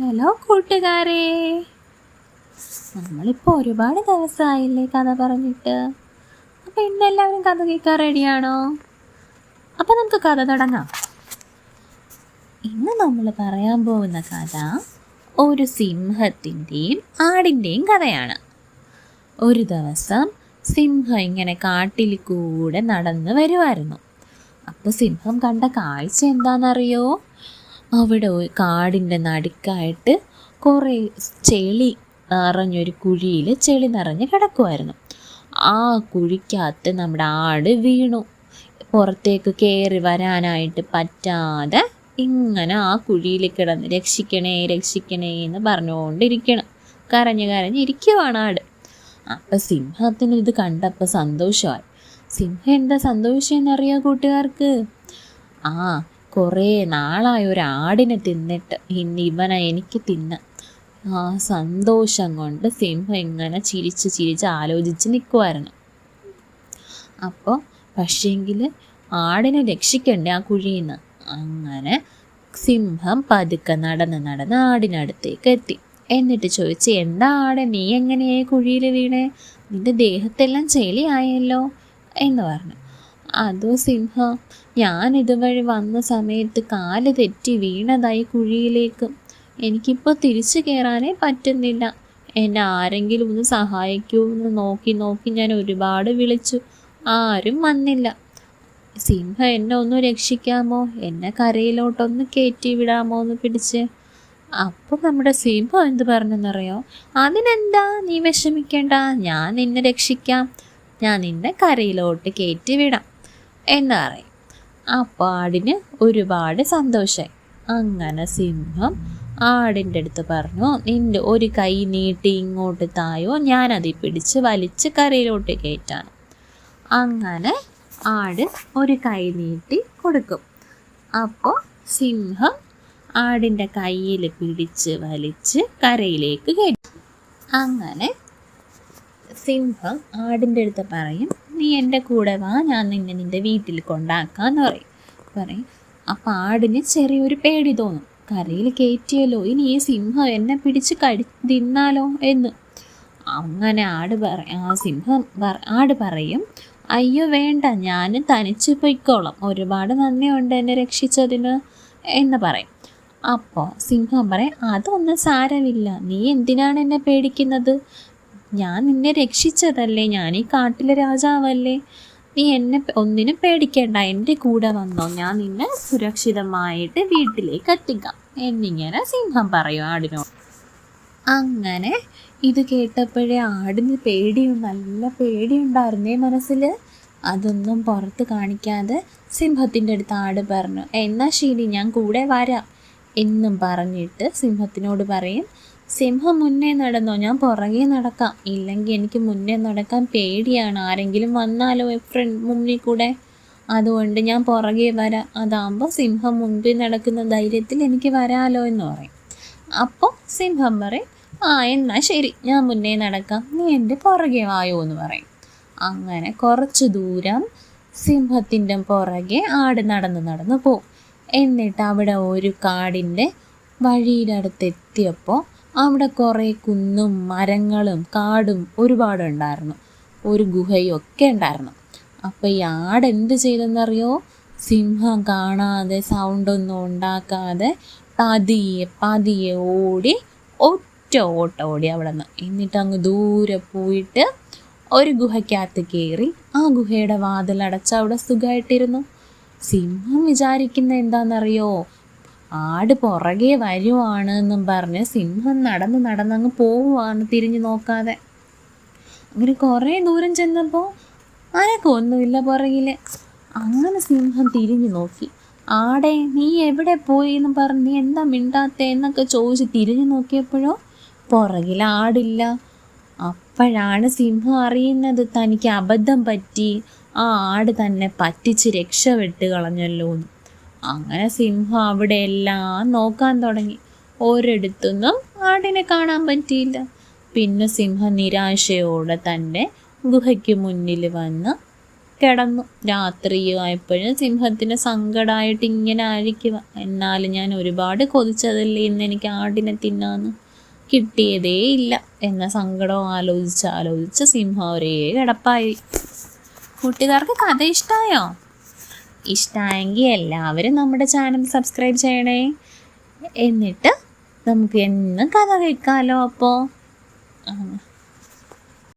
Hello കൂട്ടുകാരെ. നമ്മളിപ്പോൾ ഒരുപാട് ദിവസമായില്ലേ കഥ പറഞ്ഞിട്ട്. അപ്പോൾ ഇന്നെല്ലാവരും കഥ കേൾക്കാൻ റെഡിയാണോ? അപ്പോൾ നമുക്ക് കഥ തുടങ്ങാം. ഇന്ന് നമ്മൾ പറയാൻ പോകുന്ന കഥ ഒരു സിംഹത്തിന്റെയും ആടിന്റെയും കഥയാണ്. ഒരു ദിവസം സിംഹം ഇങ്ങനെ കാട്ടിൽ കൂടെ നടന്ന് വരുമായിരുന്നു അപ്പോൾ സിംഹം കണ്ട കാഴ്ച എന്താണെന്നറിയോ? അവിടെ കാടിന്റെ നടുക്കായിട്ട് കുറേ ചെളി നിറഞ്ഞൊരു കുഴിയിൽ ചെളി നിറഞ്ഞ് കിടക്കുമായിരുന്നു ആ കുഴിക്കകത്ത് നമ്മുടെ ആട് വീണു. പുറത്തേക്ക് കയറി വരാനായിട്ട് പറ്റാതെ ഇങ്ങനെ ആ കുഴിയിൽ കിടന്ന് രക്ഷിക്കണേ രക്ഷിക്കണേ എന്ന് പറഞ്ഞുകൊണ്ടിരിക്കണം. കരഞ്ഞ് കരഞ്ഞ് ഇരിക്കുവാണ് ആട്. അപ്പം സിംഹത്തിന് ഇത് കണ്ടപ്പോൾ സന്തോഷമായി. സിംഹം എന്താ സന്തോഷം എന്നറിയാം കൂട്ടുകാർക്ക്? ആ കുറേ നാളായ ഒരു ആടിനെ തിന്നിട്ട്. ഇനി ഇവനെ എനിക്ക് തിന്ന. ആ സന്തോഷം കൊണ്ട് സിംഹം ഇങ്ങനെ ചിരിച്ച് ചിരിച്ച് ആലോചിച്ച് നിൽക്കുമായിരുന്നു അപ്പോൾ പക്ഷേങ്കിൽ ആടിനെ രക്ഷിക്കണ്ടേ ആ കുഴിയിൽ നിന്ന് അങ്ങനെ സിംഹം പതുക്കെ നടന്ന് നടന്ന് ആടിനടുത്തേക്ക് എത്തി. എന്നിട്ട് ചോദിച്ച് എന്താ ആടെ? നീ എങ്ങനെയായി കുഴിയിൽ വീണേ? നിന്റെ ദേഹത്തെല്ലാം ചെളിയായല്ലോ? എന്ന് പറഞ്ഞു. അതോ സിംഹ ഞാൻ ഇതുവഴി വന്ന സമയത്ത് കാൽ തെറ്റി വീണതായി കുഴിയിലേക്ക്. എനിക്കിപ്പോൾ തിരിച്ചു കയറാനേ പറ്റുന്നില്ല. എന്നെ ആരെങ്കിലും ഒന്ന് സഹായിക്കൂ എന്ന് നോക്കി നോക്കി ഞാൻ ഒരുപാട് വിളിച്ചു. ആരും വന്നില്ല. സിംഹ എന്നെ ഒന്ന് രക്ഷിക്കാമോ? എന്നെ കരയിലോട്ടൊന്ന് കയറ്റി വിടാമോ എന്ന് പിടിച്ച്. അപ്പം നമ്മുടെ സിംഹം എന്ത് പറഞ്ഞെന്നറിയോ? അതിനെന്താ നീ വിഷമിക്കേണ്ട? ഞാൻ നിന്നെ രക്ഷിക്കാം. ഞാൻ നിന്നെ കരയിലോട്ട് കയറ്റി വിടാം. എന്ന് പറയും. ആ പാടിന് ഒരുപാട് സന്തോഷമായി അങ്ങനെ സിംഹം ആടിന്റെ അടുത്ത് പറഞ്ഞു നിന്റെ ഒരു കൈ നീട്ടി ഇങ്ങോട്ട് തായോ? ഞാനതിൽ പിടിച്ച് വലിച്ച് കരയിലോട്ട് കയറ്റാണ്. അങ്ങനെ ആട് ഒരു കൈ നീട്ടി കൊടുക്കും. അപ്പോൾ സിംഹം ആടിന്റെ കയ്യിൽ പിടിച്ച് വലിച്ച് കരയിലേക്ക് കയറ്റും. അങ്ങനെ സിംഹം ആടിന്റെ അടുത്ത് പറയും നീ എന്റെ കൂടെ വാ ഞാൻ നിന്നെ നിന്റെ വീട്ടിൽ കൊണ്ടാക്കാന്ന് പറയും. പറയും. അപ്പം ആടിന് ചെറിയൊരു പേടി തോന്നും. കരയിൽ കയറ്റിയല്ലോ ഇനി ഈ സിംഹം എന്നെ പിടിച്ച് കടി തിന്നാലോ എന്ന്. അങ്ങനെ ആട് പറ ആ സിംഹം ആട് പറയും അയ്യോ വേണ്ട ഞാൻ തനിച്ച് പൊയ്ക്കോളാം. ഒരുപാട് നന്ദിയുണ്ട് എന്നെ രക്ഷിച്ചതിന് എന്ന് പറയും. അപ്പോൾ സിംഹം പറയും അതൊന്നും സാരമില്ല. നീ എന്തിനാണ് എന്നെ പേടിക്കുന്നത്? ഞാൻ നിന്നെ രക്ഷിച്ചതല്ലേ? ഞാൻ ഈ കാട്ടിലെ രാജാവല്ലേ? നീ എന്നെ ഒന്നിനും പേടിക്കേണ്ട. എന്റെ കൂടെ വന്നോ. ഞാൻ നിന്നെ സുരക്ഷിതമായിട്ട് വീട്ടിലേക്ക് എത്തിക്കാം. എന്നിങ്ങനെ സിംഹം പറയും ആടിനോട്. അങ്ങനെ ഇത് കേട്ടപ്പോഴേ ആടിന് പേടിയും നല്ല പേടിയുണ്ടായിരുന്നേ മനസ്സിൽ അതൊന്നും പുറത്ത് കാണിക്കാതെ സിംഹത്തിന്റെ അടുത്ത് ആട് പറഞ്ഞു എന്നാ ശരി ഞാൻ കൂടെ വരാം. എന്നും പറഞ്ഞിട്ട് സിംഹത്തിനോട് പറയും സിംഹം മുന്നേ നടന്നോ? ഞാൻ പുറകെ നടക്കാം. ഇല്ലെങ്കിൽ എനിക്ക് മുന്നേ നടക്കാൻ പേടിയാണ്. ആരെങ്കിലും വന്നാലോ ഫ്രണ്ട് മുന്നിൽ കൂടെ? അതുകൊണ്ട് ഞാൻ പുറകെ വരാം. അതാകുമ്പോൾ സിംഹം മുൻപിൽ നടക്കുന്ന ധൈര്യത്തിൽ എനിക്ക് വരാലോ എന്ന് പറയും. അപ്പോൾ സിംഹം പറയും ആ എന്നാൽ ശരി. ഞാൻ മുന്നേ നടക്കാം. നീ എന്റെ പുറകെ വായോ എന്ന് പറയും. അങ്ങനെ കുറച്ച് ദൂരം സിംഹത്തിന്റെ പുറകെ ആട് നടന്ന് നടന്ന് പോവും. എന്നിട്ട് അവിടെ ഒരു കാടിന്റെ വഴിയുടെ അടുത്ത് എത്തിയപ്പോൾ അവിടെ കുറേ കുന്നും മരങ്ങളും കാടും ഒരുപാടുണ്ടായിരുന്നു. ഒരു ഗുഹയും ഒക്കെ ഉണ്ടായിരുന്നു. അപ്പോൾ ഈ ആട് എന്ത് ചെയ്തെന്നറിയോ? സിംഹം കാണാതെ സൗണ്ടൊന്നും ഉണ്ടാക്കാതെ പതിയെ പതിയെ ഓടി ഒറ്റ ഓട്ടം ഓടി അവിടെ നിന്ന് എന്നിട്ട് അങ്ങ് ദൂരെ പോയിട്ട് ഒരു ഗുഹയ്ക്കകത്ത് കയറി ആ ഗുഹയുടെ വാതിലടച്ച് അവിടെ സുഖമായിട്ടിരുന്നു. സിംഹം വിചാരിക്കുന്ന എന്താണെന്നറിയോ ആട് പുറകെ വരുവാണ് എന്നും പറഞ്ഞ് സിംഹം നടന്ന് നടന്നങ്ങ് പോവുകയാണ് തിരിഞ്ഞു നോക്കാതെ. അങ്ങനെ കുറേ ദൂരം ചെന്നപ്പോൾ ഒന്നുമില്ല പുറകിൽ അങ്ങനെ സിംഹം തിരിഞ്ഞു നോക്കി. ആടെ നീ എവിടെ പോയി എന്ന് പറഞ്ഞ് നീ എന്താ മിണ്ടാത്തെ എന്നൊക്കെ ചോദിച്ച് തിരിഞ്ഞു നോക്കിയപ്പോഴോ പുറകിൽ ആടില്ല. അപ്പോഴാണ് സിംഹം അറിയുന്നത് തനിക്ക് അബദ്ധം പറ്റി. ആ ആട് തന്നെ പറ്റിച്ച് രക്ഷപ്പെട്ട് കളഞ്ഞല്ലോ എന്ന് അങ്ങനെ സിംഹം അവിടെ എല്ലാം നോക്കാൻ തുടങ്ങി. ഒരിടത്തൊന്നും ആടിനെ കാണാൻ പറ്റിയില്ല. പിന്നെ സിംഹം നിരാശയോടെ തന്നെ ഗുഹയ്ക്ക് മുന്നിൽ വന്ന് കിടന്നു. രാത്രിയായപ്പോഴും സിംഹത്തിന് സങ്കടമായിട്ട് ഇങ്ങനെ ആയിരിക്കുക. എന്നാലും ഞാൻ ഒരുപാട് കൊതിച്ചതല്ലേ ഇന്ന് എനിക്ക് ആടിനെ തിന്നാന്ന്. കിട്ടിയതേ ഇല്ല എന്ന സങ്കടം ആലോചിച്ച് ആലോചിച്ച് സിംഹം ഒരേ കിടപ്പായി. കൂട്ടുകാർക്ക് കഥ ഇഷ്ടമായോ ഇഷ്ടമായെങ്കിൽ എല്ലാവരും നമ്മുടെ ചാനൽ സബ്സ്ക്രൈബ് ചെയ്യണേ. എന്നിട്ട് നമുക്ക് എന്നും കഥ കേൾക്കാമല്ലോ അപ്പോൾ